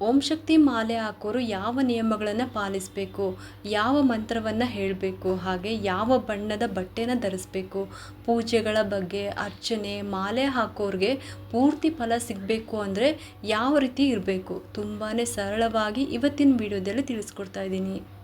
ಓಂ ಶಕ್ತಿ ಮಾಲೆ ಹಾಕೋರು ಯಾವ ನಿಯಮಗಳನ್ನು ಪಾಲಿಸಬೇಕು? ಯಾವ ಮಂತ್ರವನ್ನು ಹೇಳಬೇಕು? ಹಾಗೆ ಯಾವ ಬಣ್ಣದ ಬಟ್ಟೆನ ಧರಿಸ್ಬೇಕು? ಪೂಜೆಗಳ ಬಗ್ಗೆ, ಅರ್ಚನೆ, ಮಾಲೆ ಹಾಕೋರಿಗೆ ಪೂರ್ತಿ ಫಲ ಸಿಗಬೇಕು ಅಂದರೆ ಯಾವ ರೀತಿ ಇರಬೇಕು? ತುಂಬಾ ಸರಳವಾಗಿ ಇವತ್ತಿನ ವಿಡಿಯೋದಲ್ಲಿ ತಿಳಿಸ್ಕೊಡ್ತಾ ಇದ್ದೀನಿ.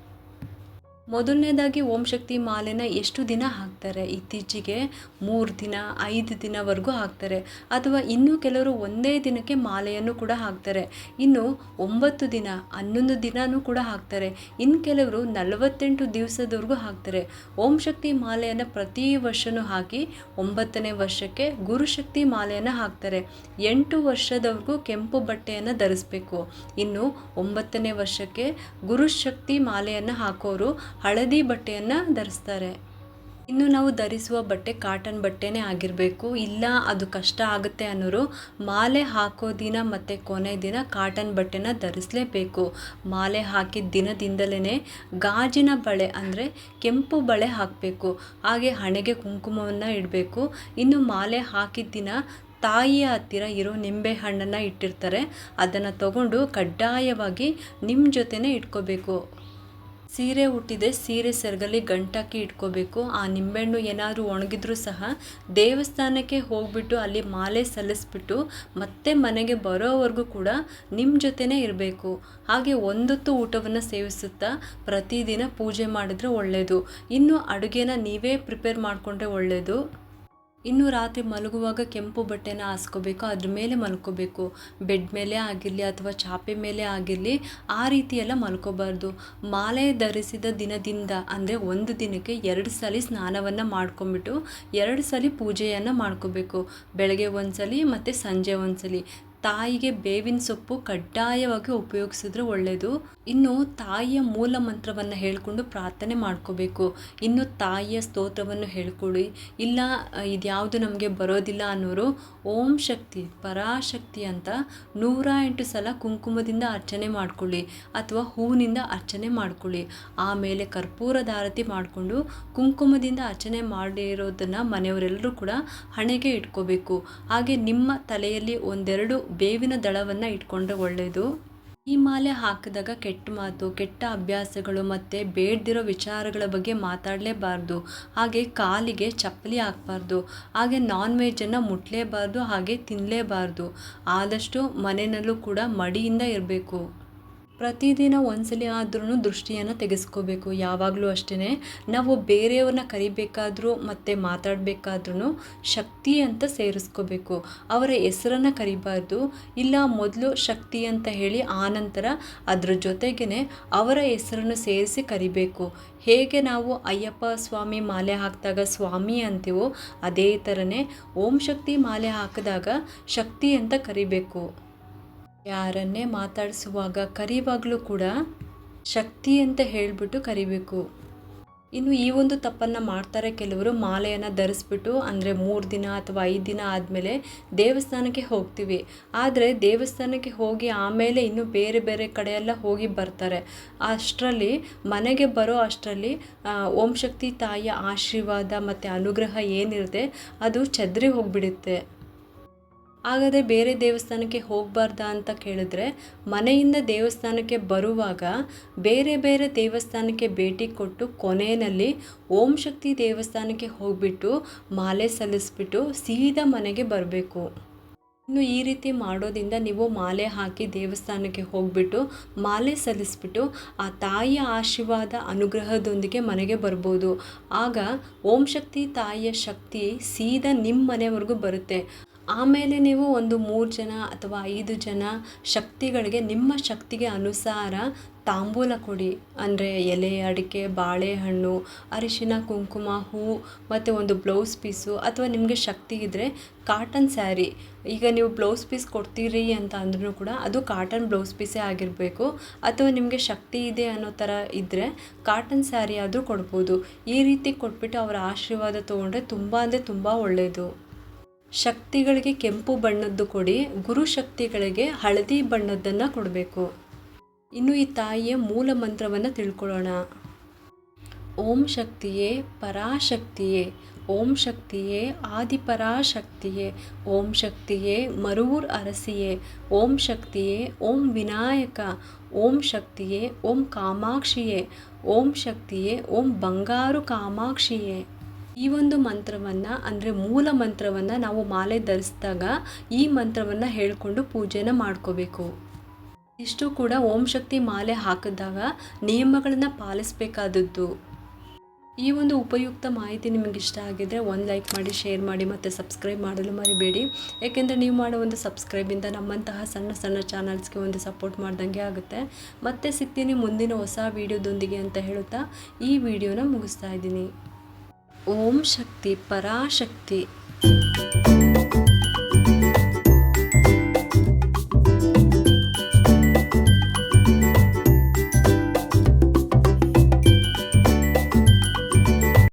ಮೊದಲನೇದಾಗಿ ಓಂ ಶಕ್ತಿ ಮಾಲೆನ ಎಷ್ಟು ದಿನ ಹಾಕ್ತಾರೆ? ಇತ್ತೀಚೆಗೆ ಮೂರು ದಿನ, ಐದು ದಿನವರೆಗೂ ಹಾಕ್ತಾರೆ. ಅಥವಾ ಇನ್ನೂ ಕೆಲವರು ಒಂದೇ ದಿನಕ್ಕೆ ಮಾಲೆಯನ್ನು ಕೂಡ ಹಾಕ್ತಾರೆ. ಇನ್ನು ಒಂಬತ್ತು ದಿನ, ಹನ್ನೊಂದು ದಿನವೂ ಕೂಡ ಹಾಕ್ತಾರೆ. ಇನ್ನು ಕೆಲವರು ನಲವತ್ತೆಂಟು ದಿವಸದವರೆಗೂ ಹಾಕ್ತಾರೆ. ಓಂ ಶಕ್ತಿ ಮಾಲೆಯನ್ನು ಪ್ರತಿ ವರ್ಷವೂ ಹಾಕಿ ಒಂಬತ್ತನೇ ವರ್ಷಕ್ಕೆ ಗುರುಶಕ್ತಿ ಮಾಲೆಯನ್ನು ಹಾಕ್ತಾರೆ. ಎಂಟು ವರ್ಷದವರೆಗೂ ಕೆಂಪು ಬಟ್ಟೆಯನ್ನು ಧರಿಸ್ಬೇಕು. ಇನ್ನು ಒಂಬತ್ತನೇ ವರ್ಷಕ್ಕೆ ಗುರುಶಕ್ತಿ ಮಾಲೆಯನ್ನು ಹಾಕೋರು ಹಳದಿ ಬಟ್ಟೆಯನ್ನು ಧರಿಸ್ತಾರೆ. ಇನ್ನು ನಾವು ಧರಿಸುವ ಬಟ್ಟೆ ಕಾಟನ್ ಬಟ್ಟೆನೇ ಆಗಿರಬೇಕು. ಇಲ್ಲ, ಅದು ಕಷ್ಟ ಆಗುತ್ತೆ ಅನ್ನೋರು ಮಾಲೆ ಹಾಕೋ ದಿನ ಮತ್ತು ಕೊನೆ ದಿನ ಕಾಟನ್ ಬಟ್ಟೆನ ಧರಿಸಲೇಬೇಕು. ಮಾಲೆ ಹಾಕಿದ ದಿನದಿಂದಲೇ ಗಾಜಿನ ಬಳೆ ಅಂದರೆ ಕೆಂಪು ಬಳೆ ಹಾಕಬೇಕು. ಹಾಗೆ ಹಣೆಗೆ ಕುಂಕುಮವನ್ನು ಇಡಬೇಕು. ಇನ್ನು ಮಾಲೆ ಹಾಕಿದ ದಿನ ತಾಯಿಯ ಹತ್ತಿರ ಇರೋ ನಿಂಬೆ ಹಣ್ಣನ್ನು ಇಟ್ಟಿರ್ತಾರೆ. ಅದನ್ನು ತಗೊಂಡು ಕಡ್ಡಾಯವಾಗಿ ನಿಮ್ಮ ಜೊತೆನೇ ಇಟ್ಕೋಬೇಕು. ಸೀರೆ ಹುಟ್ಟಿದೆ ಸೀರೆ ಸೆರಗಲ್ಲಿ ಗಂಟಾಕಿ ಇಟ್ಕೋಬೇಕು. ಆ ನಿಂಬೆಹಣ್ಣು ಏನಾದರೂ ಒಣಗಿದ್ರೂ ಸಹ ದೇವಸ್ಥಾನಕ್ಕೆ ಹೋಗ್ಬಿಟ್ಟು ಅಲ್ಲಿ ಮಾಲೆ ಸಲ್ಲಿಸ್ಬಿಟ್ಟು ಮತ್ತೆ ಮನೆಗೆ ಬರೋವರೆಗೂ ಕೂಡ ನಿಮ್ಮ ಜೊತೆನೇ ಇರಬೇಕು. ಹಾಗೆ ಒಂದೊತ್ತು ಊಟವನ್ನು ಸೇವಿಸುತ್ತಾ ಪ್ರತಿದಿನ ಪೂಜೆ ಮಾಡಿದ್ರೆ ಒಳ್ಳೆಯದು ಇನ್ನು ಅಡುಗೆನ ನೀವೇ ಪ್ರಿಪೇರ್ ಮಾಡಿಕೊಂಡ್ರೆ ಒಳ್ಳೆಯದು ಇನ್ನು ರಾತ್ರಿ ಮಲಗುವಾಗ ಕೆಂಪು ಬಟ್ಟೆನ ಹಾಸ್ಕೋಬೇಕು, ಅದ್ರ ಮೇಲೆ ಮಲ್ಕೋಬೇಕು. ಬೆಡ್ ಮೇಲೆ ಆಗಿರಲಿ ಅಥವಾ ಚಾಪೆ ಮೇಲೆ ಆಗಿರಲಿ ಆ ರೀತಿ ಎಲ್ಲ ಮಲ್ಕೋಬಾರ್ದು. ಮಾಲೆ ಧರಿಸಿದ ದಿನದಿಂದ ಅಂದರೆ ಒಂದು ದಿನಕ್ಕೆ ಎರಡು ಸಲ ಸ್ನಾನವನ್ನು ಮಾಡ್ಕೊಂಬಿಟ್ಟು ಎರಡು ಸಲ ಪೂಜೆಯನ್ನು ಮಾಡ್ಕೋಬೇಕು. ಬೆಳಗ್ಗೆ ಒಂದು ಸಲ ಮತ್ತು ಸಂಜೆ ಒಂದು ಸಲ ತಾಯಿಗೆ ಬೇವಿನ ಸೊಪ್ಪು ಕಡ್ಡಾಯವಾಗಿ ಉಪಯೋಗಿಸಿದ್ರೆ ಒಳ್ಳೆಯದು ಇನ್ನು ತಾಯಿಯ ಮೂಲ ಮಂತ್ರವನ್ನು ಹೇಳಿಕೊಂಡು ಪ್ರಾರ್ಥನೆ ಮಾಡ್ಕೋಬೇಕು. ಇನ್ನು ತಾಯಿಯ ಸ್ತೋತ್ರವನ್ನು ಹೇಳ್ಕೊಳ್ಳಿ. ಇಲ್ಲ, ಇದ್ಯಾವುದು ನಮಗೆ ಬರೋದಿಲ್ಲ ಅನ್ನೋರು, ಓಂ ಶಕ್ತಿ, ಪರಾಶಕ್ತಿ ಅಂತ ನೂರ ಎಂಟು ಸಲ ಕುಂಕುಮದಿಂದ ಅರ್ಚನೆ ಮಾಡ್ಕೊಳ್ಳಿ ಅಥವಾ ಹೂವಿನಿಂದ ಅರ್ಚನೆ ಮಾಡ್ಕೊಳ್ಳಿ. ಆಮೇಲೆ ಕರ್ಪೂರ ದಾರತಿ ಮಾಡಿಕೊಂಡು ಕುಂಕುಮದಿಂದ ಅರ್ಚನೆ ಮಾಡಿರೋದನ್ನು ಮನೆಯವರೆಲ್ಲರೂ ಕೂಡ ಹಣೆಗೆ ಇಟ್ಕೋಬೇಕು. ಹಾಗೆ ನಿಮ್ಮ ತಲೆಯಲ್ಲಿ ಒಂದೆರಡು ಬೇವಿನ ದಳವನ್ನು ಇಟ್ಕೊಂಡ್ರೆ ಒಳ್ಳೆಯದು ಈ ಮಾಲೆ ಹಾಕಿದಾಗ ಕೆಟ್ಟ ಮಾತು, ಕೆಟ್ಟ ಅಭ್ಯಾಸಗಳು ಮತ್ತು ಬೇಡದಿರೋ ವಿಚಾರಗಳ ಬಗ್ಗೆ ಮಾತಾಡಲೇಬಾರ್ದು. ಹಾಗೆ ಕಾಲಿಗೆ ಚಪ್ಪಲಿ ಹಾಕಬಾರ್ದು. ಹಾಗೆ ನಾನ್ ವೆಜ್ಜನ್ನು ಮುಟ್ಟಲೇಬಾರ್ದು ಹಾಗೆ ತಿನ್ನಲೇಬಾರ್ದು ಆದಷ್ಟು ಮನೆಯಲ್ಲೂ ಕೂಡ ಮಡಿಯಿಂದ ಇರಬೇಕು. ಪ್ರತಿದಿನ ಒಂದ್ಸಲಿ ಆದ್ರೂ ದೃಷ್ಟಿಯನ್ನು ತೆಗೆಸ್ಕೋಬೇಕು. ಯಾವಾಗಲೂ ಅಷ್ಟೇ ನಾವು ಬೇರೆಯವ್ರನ್ನ ಕರಿಬೇಕಾದ್ರೂ ಮತ್ತು ಮಾತಾಡಬೇಕಾದ್ರೂ ಶಕ್ತಿ ಅಂತ ಸೇರಿಸ್ಕೋಬೇಕು. ಅವರ ಹೆಸರನ್ನು ಕರಿಬಾರ್ದು. ಇಲ್ಲ, ಮೊದಲು ಶಕ್ತಿ ಅಂತ ಹೇಳಿ ಆನಂತರ ಅದರ ಜೊತೆಗೇ ಅವರ ಹೆಸರನ್ನು ಸೇರಿಸಿ ಕರಿಬೇಕು. ಹೇಗೆ ನಾವು ಅಯ್ಯಪ್ಪ ಸ್ವಾಮಿ ಮಾಲೆ ಹಾಕಿದಾಗ ಸ್ವಾಮಿ ಅಂತೀವೋ, ಅದೇ ಥರನೇ ಓಂ ಶಕ್ತಿ ಮಾಲೆ ಹಾಕಿದಾಗ ಶಕ್ತಿ ಅಂತ ಕರಿಬೇಕು. ಯಾರನ್ನೇ ಮಾತಾಡಿಸುವಾಗ ಕರಿವಾಗಲೂ ಕೂಡ ಶಕ್ತಿ ಅಂತ ಹೇಳಿಬಿಟ್ಟು ಕರಿಬೇಕು. ಇನ್ನು ಈ ಒಂದು ತಪ್ಪನ್ನು ಮಾಡ್ತಾರೆ ಕೆಲವರು, ಮಾಲೆಯನ್ನು ಧರಿಸ್ಬಿಟ್ಟು ಅಂದರೆ ಮೂರು ದಿನ ಅಥವಾ ಐದು ದಿನ ಆದಮೇಲೆ ದೇವಸ್ಥಾನಕ್ಕೆ ಹೋಗ್ತೀವಿ. ಆದರೆ ದೇವಸ್ಥಾನಕ್ಕೆ ಹೋಗಿ ಆಮೇಲೆ ಇನ್ನೂ ಬೇರೆ ಬೇರೆ ಕಡೆಯೆಲ್ಲ ಹೋಗಿ ಬರ್ತಾರೆ. ಅಷ್ಟರಲ್ಲಿ, ಮನೆಗೆ ಬರೋ ಅಷ್ಟರಲ್ಲಿ ಓಂ ಶಕ್ತಿ ತಾಯಿಯ ಆಶೀರ್ವಾದ ಮತ್ತು ಅನುಗ್ರಹ ಏನಿರುತ್ತೆ ಅದು ಚದರಿ ಹೋಗಿಬಿಡುತ್ತೆ. ಹಾಗಾದರೆ ಬೇರೆ ದೇವಸ್ಥಾನಕ್ಕೆ ಹೋಗಬಾರ್ದಾ ಅಂತ ಕೇಳಿದ್ರೆ, ಮನೆಯಿಂದ ದೇವಸ್ಥಾನಕ್ಕೆ ಬರುವಾಗ ಬೇರೆ ಬೇರೆ ದೇವಸ್ಥಾನಕ್ಕೆ ಭೇಟಿ ಕೊಟ್ಟು ಕೊನೆಯಲ್ಲಿ ಓಂ ಶಕ್ತಿ ದೇವಸ್ಥಾನಕ್ಕೆ ಹೋಗಿಬಿಟ್ಟು ಮಾಲೆ ಸಲ್ಲಿಸ್ಬಿಟ್ಟು ಸೀದಾ ಮನೆಗೆ ಬರಬೇಕು. ಇನ್ನು ಈ ರೀತಿ ಮಾಡೋದಿಂದ ನೀವು ಮಾಲೆ ಹಾಕಿ ದೇವಸ್ಥಾನಕ್ಕೆ ಹೋಗಿಬಿಟ್ಟು ಮಾಲೆ ಸಲ್ಲಿಸ್ಬಿಟ್ಟು ಆ ತಾಯಿಯ ಆಶೀರ್ವಾದ ಅನುಗ್ರಹದೊಂದಿಗೆ ಮನೆಗೆ ಬರ್ಬೋದು. ಆಗ ಓಂ ಶಕ್ತಿ ತಾಯಿಯ ಶಕ್ತಿ ಸೀದಾ ನಿಮ್ಮ ಮನೆವರೆಗೂ ಬರುತ್ತೆ. ಆಮೇಲೆ ನೀವು ಒಂದು ಮೂರು ಜನ ಅಥವಾ ಐದು ಜನ ಶಕ್ತಿಗಳಿಗೆ, ನಿಮ್ಮ ಶಕ್ತಿಗೆ ಅನುಸಾರ ತಾಂಬೂಲ ಕೊಡಿ. ಅಂದರೆ ಎಲೆ, ಅಡಿಕೆ, ಬಾಳೆಹಣ್ಣು, ಅರಿಶಿನ, ಕುಂಕುಮ, ಹೂ ಮತ್ತು ಒಂದು ಬ್ಲೌಸ್ ಪೀಸು ಅಥವಾ ನಿಮಗೆ ಶಕ್ತಿ ಇದ್ದರೆ ಕಾಟನ್ ಸ್ಯಾರಿ ಈಗ ನೀವು ಬ್ಲೌಸ್ ಪೀಸ್ ಕೊಡ್ತೀರಿ ಅಂತ ಅಂದ್ರೂ ಕೂಡ ಅದು ಕಾಟನ್ ಬ್ಲೌಸ್ ಪೀಸೇ ಆಗಿರಬೇಕು. ಅಥವಾ ನಿಮಗೆ ಶಕ್ತಿ ಇದೆ ಅನ್ನೋ ಥರ ಇದ್ದರೆ ಕಾಟನ್ ಸ್ಯಾರಿ ಆದರೂ ಕೊಡ್ಬೋದು. ಈ ರೀತಿ ಕೊಟ್ಬಿಟ್ಟು ಅವರ ಆಶೀರ್ವಾದ ತೊಗೊಂಡ್ರೆ ತುಂಬ ಅಂದರೆ ತುಂಬ ಒಳ್ಳೆಯದು ಶಕ್ತಿಗಳಿಗೆ ಕೆಂಪು ಬಣ್ಣದ್ದು ಕೊಡಿ, ಗುರು ಶಕ್ತಿಗಳಿಗೆ ಹಳದಿ ಬಣ್ಣದ್ದನ್ನು ಕೊಡಬೇಕು. ಇನ್ನು ಈ ತಾಯಿಯ ಮೂಲ ಮಂತ್ರವನ್ನು ತಿಳ್ಕೊಳ್ಳೋಣ. ಓಂ ಶಕ್ತಿಯೇ ಪರಾಶಕ್ತಿಯೇ, ಓಂ ಶಕ್ತಿಯೇ ಆದಿಪರಾಶಕ್ತಿಯೇ, ಓಂ ಶಕ್ತಿಯೇ ಮರೂರ್ ಅರಸಿಯೇ, ಓಂ ಶಕ್ತಿಯೇ ಓಂ ವಿನಾಯಕ, ಓಂ ಶಕ್ತಿಯೇ ಓಂ ಕಾಮಾಕ್ಷಿಯೇ, ಓಂ ಶಕ್ತಿಯೇ ಓಂ ಬಂಗಾರು ಕಾಮಾಕ್ಷಿಯೇ. ಈ ಒಂದು ಮಂತ್ರವನ್ನು, ಅಂದರೆ ಮೂಲ ಮಂತ್ರವನ್ನು ನಾವು ಮಾಲೆ ಧರಿಸಿದಾಗ ಈ ಮಂತ್ರವನ್ನು ಹೇಳಿಕೊಂಡು ಪೂಜೆನ ಮಾಡ್ಕೋಬೇಕು. ಇಷ್ಟು ಕೂಡ ಓಂ ಶಕ್ತಿ ಮಾಲೆ ಹಾಕಿದಾಗ ನಿಯಮಗಳನ್ನು ಪಾಲಿಸಬೇಕಾದದ್ದು. ಈ ಒಂದು ಉಪಯುಕ್ತ ಮಾಹಿತಿ ನಿಮಗೆ ಇಷ್ಟ ಆಗಿದ್ರೆ ಒಂದು ಲೈಕ್ ಮಾಡಿ, ಶೇರ್ ಮಾಡಿ ಮತ್ತು ಸಬ್ಸ್ಕ್ರೈಬ್ ಮಾಡಲು ಮರಿಬೇಡಿ. ಏಕೆಂದರೆ ನೀವು ಮಾಡೋ ಒಂದು ಸಬ್ಸ್ಕ್ರೈಬಿಂದ ನಮ್ಮಂತಹ ಸಣ್ಣ ಸಣ್ಣ ಚಾನಲ್ಸ್ಗೆ ಒಂದು ಸಪೋರ್ಟ್ ಮಾಡ್ದಂಗೆ ಆಗುತ್ತೆ. ಮತ್ತೆ ಸಿಗ್ತೀನಿ ಮುಂದಿನ ಹೊಸ ವೀಡಿಯೋದೊಂದಿಗೆ ಅಂತ ಹೇಳುತ್ತಾ ಈ ವಿಡಿಯೋನ ಮುಗಿಸ್ತಾ ಇದ್ದೀನಿ. ॐ शक्ति पराशक्ति।